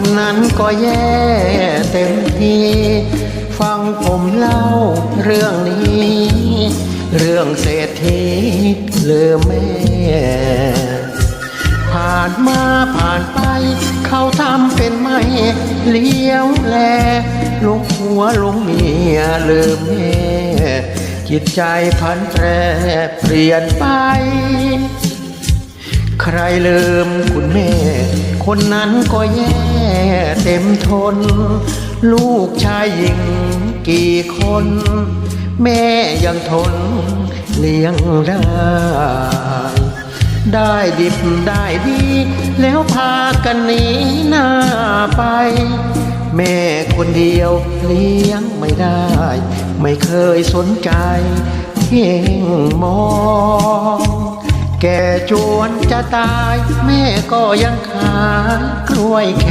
คนนั้นก็แย่เต็มทีฟังผมเล่าเรื่องนี้ เรื่องเศรษฐีลืมแม่ ผ่านมาผ่านไป เขาทำเป็นไม่เลี้ยวแลลงหัวลงเมียลืมแม่จิตใจพันแปรเปลี่ยนไป ใครลืมคุณแม่ คนนั้นก็แย่เต็มทน ลูกชายหญิงกี่คน แม่ยังทนเลี้ยงได้ ได้ดิบได้ดี แล้วพากันหนีหน้าไป แม่คนเดียวเลี้ยงไม่ได้ ไม่เคยสนใจเพ่งมอง แก่จวนจะตาย แม่ก็ยังขายกล้วยแข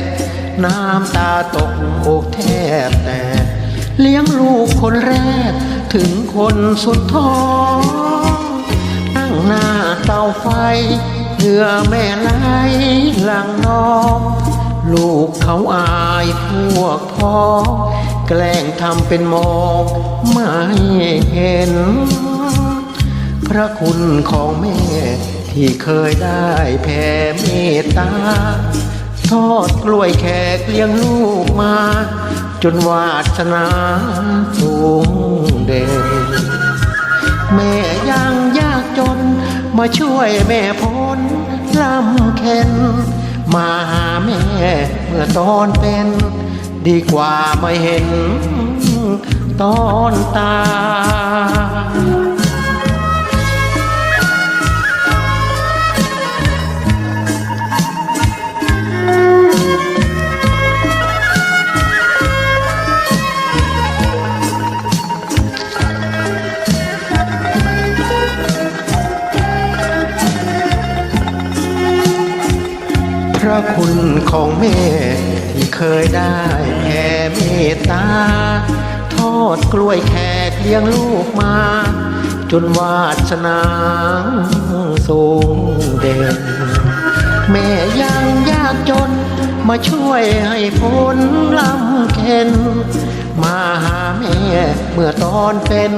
ก น้ำตาตกอกแทบแตกเลี้ยงลูกคนแรกถึงคนสุดท้องตั้งหน้าเตาไฟเพื่อแม่ไหลหลังน้อง ลูกเขาอายพวกพ้องแกล้งทำเป็นมองไม่เห็น ระคุณของแม่ ที่เคยได้แผ่เมตตา ทอดกล้วยแขกเลี้ยงลูกมา จนวาสนาสูงเด่นแม่ยังยากจน มาช่วยแม่พ้นลำเค็น มาหาแม่เมื่อตอนเป็น ดีกว่าไม่เห็นตอนตาย ระคุณของแม่ ที่เคยได้แผ่เมตตา ทอดกล้วยแขกเลี้ยงลูกมา จนวาสนาสูงเด่น แม่ยังยากจน มาช่วยให้พ้นลำเค็น มาหาแม่เมื่อตอนเป็น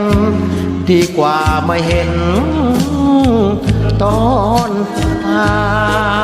ดีกว่าไม่เห็น ตอนตาย